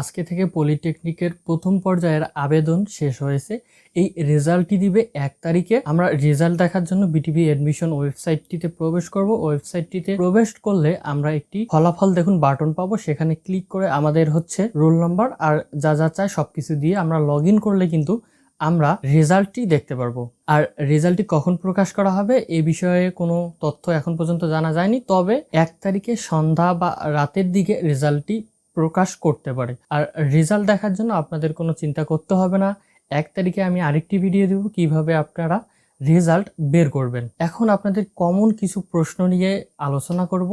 আজকে থেকে পলিটেকনিকের প্রথম পর্যায়ের আবেদন শেষ হয়েছে। এই রেজাল্টটি দিবে এক তারিখে। আমরা রেজাল্ট দেখার জন্য বিটিভি এডমিশন ওয়েবসাইটটিতে প্রবেশ করব। ওয়েবসাইটটিতে প্রবেশ করলে আমরা একটি ফলাফল দেখুন বাটন পাবো। সেখানে ক্লিক করে আমাদের হচ্ছে রোল নাম্বার আর যা যা চায় সব কিছু দিয়ে আমরা লগ করলে কিন্তু আমরা রেজাল্টটি দেখতে পারব। আর রেজাল্টটি কখন প্রকাশ করা হবে এ বিষয়ে কোনো তথ্য এখন পর্যন্ত জানা যায়নি। তবে এক তারিখে সন্ধ্যা বা রাতের দিকে রেজাল্টটি প্রকাশ করতে পারে। আর রেজাল্ট দেখার জন্য আপনাদের কোনো চিন্তা করতে হবে না। এক তারিখে আমি আরেকটি ভিডিও দেব, কীভাবে আপনারা রেজাল্ট বের করবেন। এখন আপনাদের কমন কিছু প্রশ্ন নিয়ে আলোচনা করব।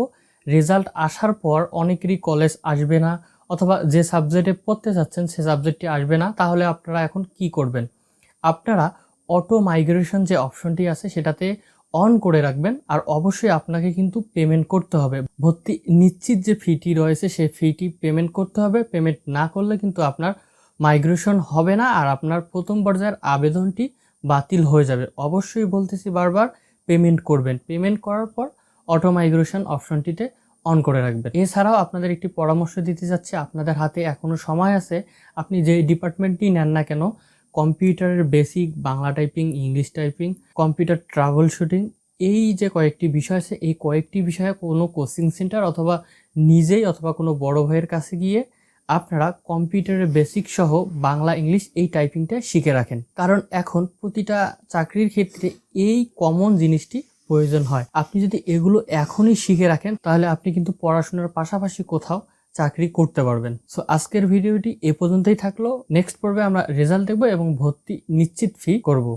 রেজাল্ট আসার পর অনেকেরই কলেজ আসবে না, অথবা যে সাবজেক্টে পড়তে চাচ্ছেন সে সাবজেক্টটি আসবে না। তাহলে আপনারা এখন কি করবেন? আপনারা অটো মাইগ্রেশন যে অপশনটি আছে, সেটাতে অন করে রাখবেন আর অবশ্যই আপনাকে কিন্তু পেমেন্ট করতে হবে। ভর্তি নিশ্চিত যে ফিটি রয়েছে সেই ফিটি পেমেন্ট করতে হবে। পেমেন্ট না করলে কিন্তু আপনার মাইগ্রেশন হবে না আর আপনার প্রথম পর্যায়ের আবেদনটি বাতিল হয়ে যাবে। অবশ্যই বলতেছি বারবার পেমেন্ট করবেন। পেমেন্ট করার পর অটো মাইগ্রেশন অপশনটিতে অন করে রাখবেন। এছাড়াও আপনাদের একটি পরামর্শ দিতে যাচ্ছি আপনাদের হাতে এখনও সময় আছে। আপনি যে ডিপার্টমেন্টটি নেন না কেন কম্পিউটারের basic Bangla typing English typing computer travel shooting এই যে কয়েকটি বিষয় আছে, এই কয়েকটি বিষয়ে কোনো কোচিং সেন্টার অথবা নিজেই অথবা কোনো বড় ভাইয়ের কাছে গিয়ে আপনারা কম্পিউটারের বেসিক সহ বাংলা ইংলিশ এই টাইপিংটা শিখে রাখেন। কারণ এখন প্রতিটা চাকরির ক্ষেত্রে এই কমন জিনিসটি প্রয়োজন হয়। আপনি যদি এগুলো এখনই শিখে রাখেন, তাহলে আপনি কিন্তু পড়াশোনার পাশাপাশি কোথাও চাকরি করতে পারবেন। সো আজকের ভিডিওটি এ পর্যন্তই থাকল। নেক্সট পর্বে আমরা রেজাল্ট দেখব এবং ভর্তি নিশ্চিত ফি করব।